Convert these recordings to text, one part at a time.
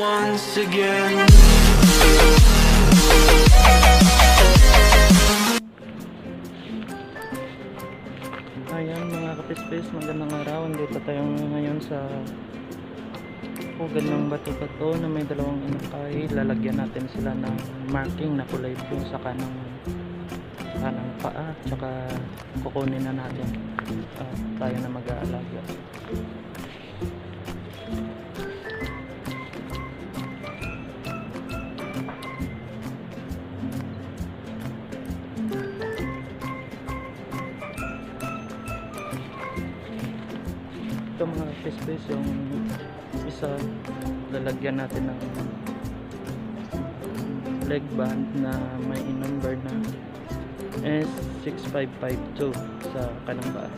once again. Ayan mga kapispis, magandang araw. Dito tayo ngayon sa pugad ng bato-bato na may dalawang inakay. Lalagyan natin sila ng marking na kulay blue sa kanang kanang paa. Tsaka kukunin na natin. At tayo na mag-aalaga. Ito mga kapispis, yung isa. Lalagyan natin ng leg band na may number na S6552 sa kanang paa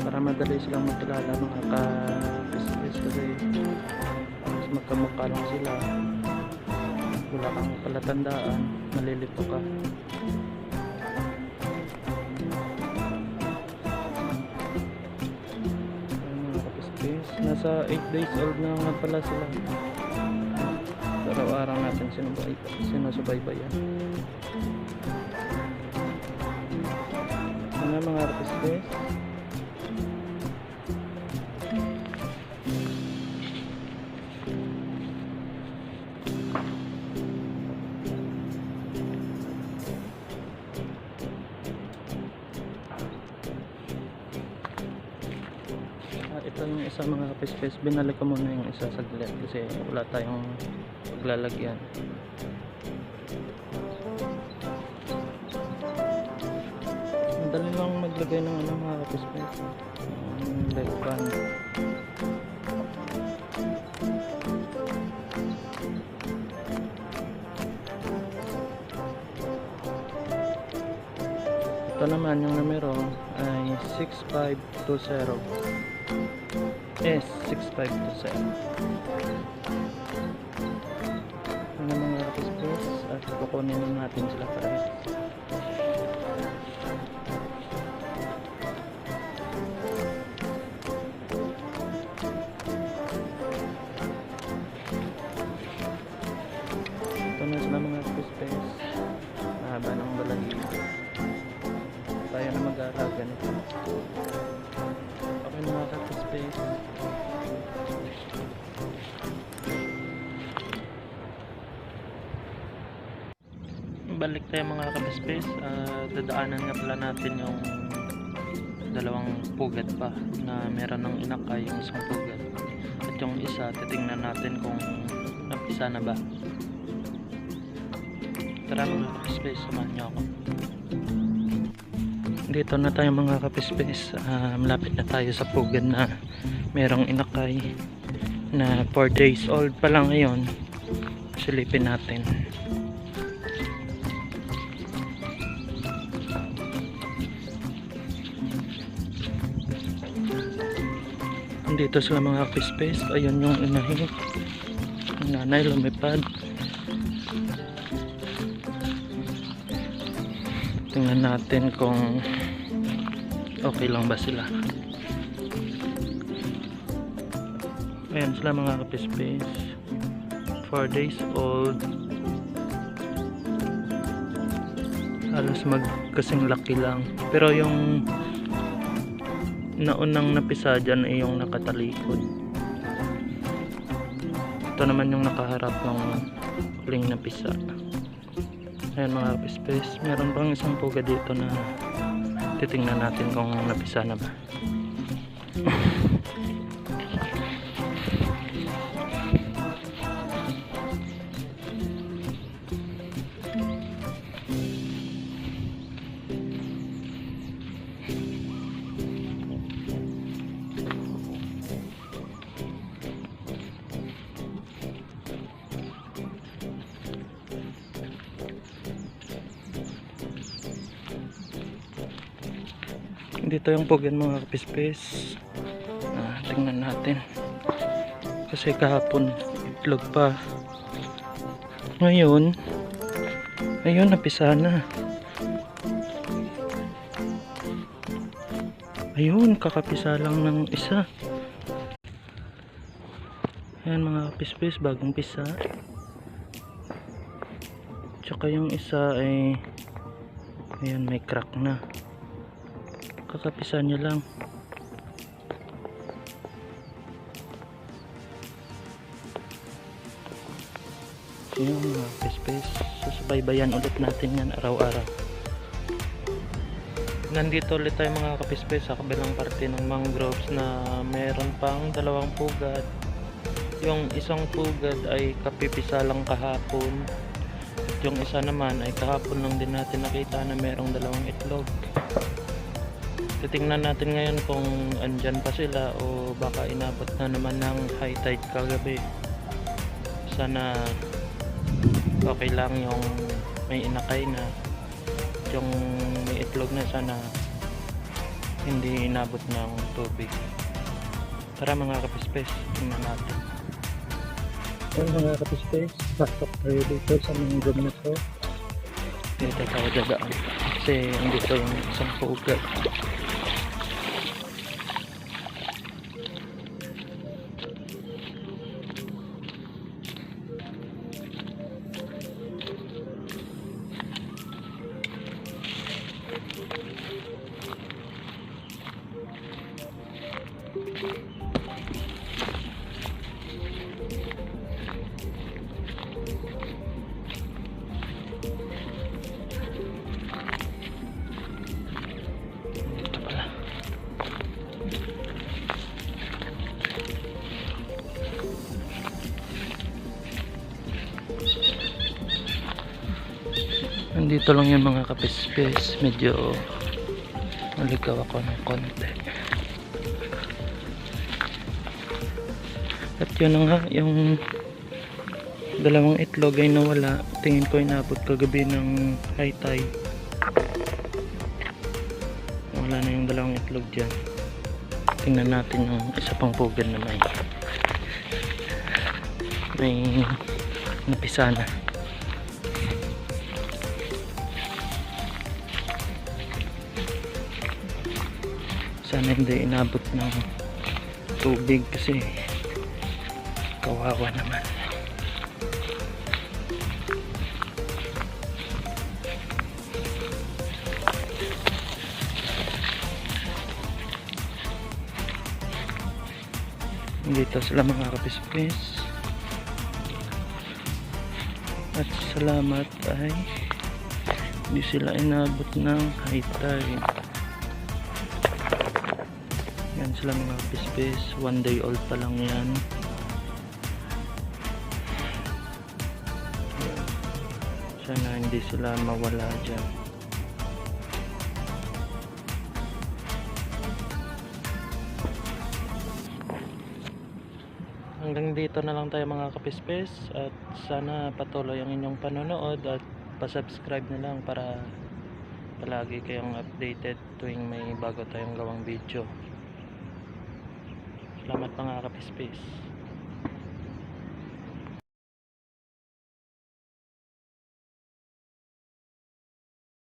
para madali silang makilala mga ka-business kasi mas magkamukha lang sila. Wala kang palatandaan malilito ka nasa 8 days old na nga pala sila. Araw-araw natin sinubay, sinusubaybayan. Ano mga kapispis Ah, ito yung isa mga kapispes. Binalik ko muna yung isa sa gilid kasi wala tayong paglalagyan. Madali lang maglagay ng ano mga kapispes. Um, leg band. Ito naman yung numero ay 6520. Yes, 6520. Ano mga kapispes at kukunin na natin sila para balik tayo mga kabispace uh, dadaanan nga pala natin yung dalawang pugat pa na meron ng inakay yung isang pugat at yung isa titingnan natin kung napisa na ba. Tara mga kabispace samahan nyo ako. Dito na tayo mga kabispace uh, malapit na tayo sa pugad na merong inakay na 4 days old pa lang ngayon. Silipin natin dito sila mga space ayun yung inahin. Yung nanay lumipad. Tingnan natin kung okay lang ba sila. Ayan sila mga space 4 days old. Halos magkasing laki lang. Pero yung naunang napisa dyan ay yung nakatalikod. Ito naman yung nakaharap ng huling napisa. Ayan mga space meron pang isang puga dito na titingnan natin kung napisa na ba dito yung pugan mga kapispes. Ah, tingnan natin. Kasi kahapon itlog pa. Ngayon ayun napisa na. Ayun kakapisa lang ng isa. Ayan mga kapispis, bagong pisa. Tsaka yung isa ay ayan may crack na. Kakapisa nyo lang. Ayan mga kapispis. Susubaybayan ulit natin yan araw-araw. Nandito ulit tayo mga kapispis sa kabilang parte ng mangroves na meron pang dalawang pugad yung isang pugad ay kapipisa lang kahapon at yung isa naman ay kahapon lang din natin nakita na merong dalawang itlog titingnan natin ngayon kung andyan pa sila o baka inabot na naman ng high tide kagabi sana okay lang yung may inakay na yung may itlog na sana hindi inabot ng tubig tara mga kapispes tingnan natin Ayan mga kapispes, pasok tayo dito sa mga na to. Dito tayo dadaan. Kasi andito yung isang pugad. Nandito lang yung mga kapispis. Medyo maligaw ako ng konti. At yun na nga, yung dalawang itlog ay nawala. Tingin ko inabot kagabi ng high tide. Wala na yung dalawang itlog dyan. Tingnan natin yung isa pang pugad na may may napisa na. Sana hindi inabot ng tubig kasi kawawa naman. dito sila mga kapispis at salamat ay hindi sila inabot ng high tide yan sila mga kapispis one day old pa lang yan Yan. Sana hindi sila mawala dyan. Hanggang dito na lang tayo mga kapispes at sana patuloy ang inyong panonood at pasubscribe na lang para palagi kayong updated tuwing may bago tayong gawang video. Salamat mga kapispes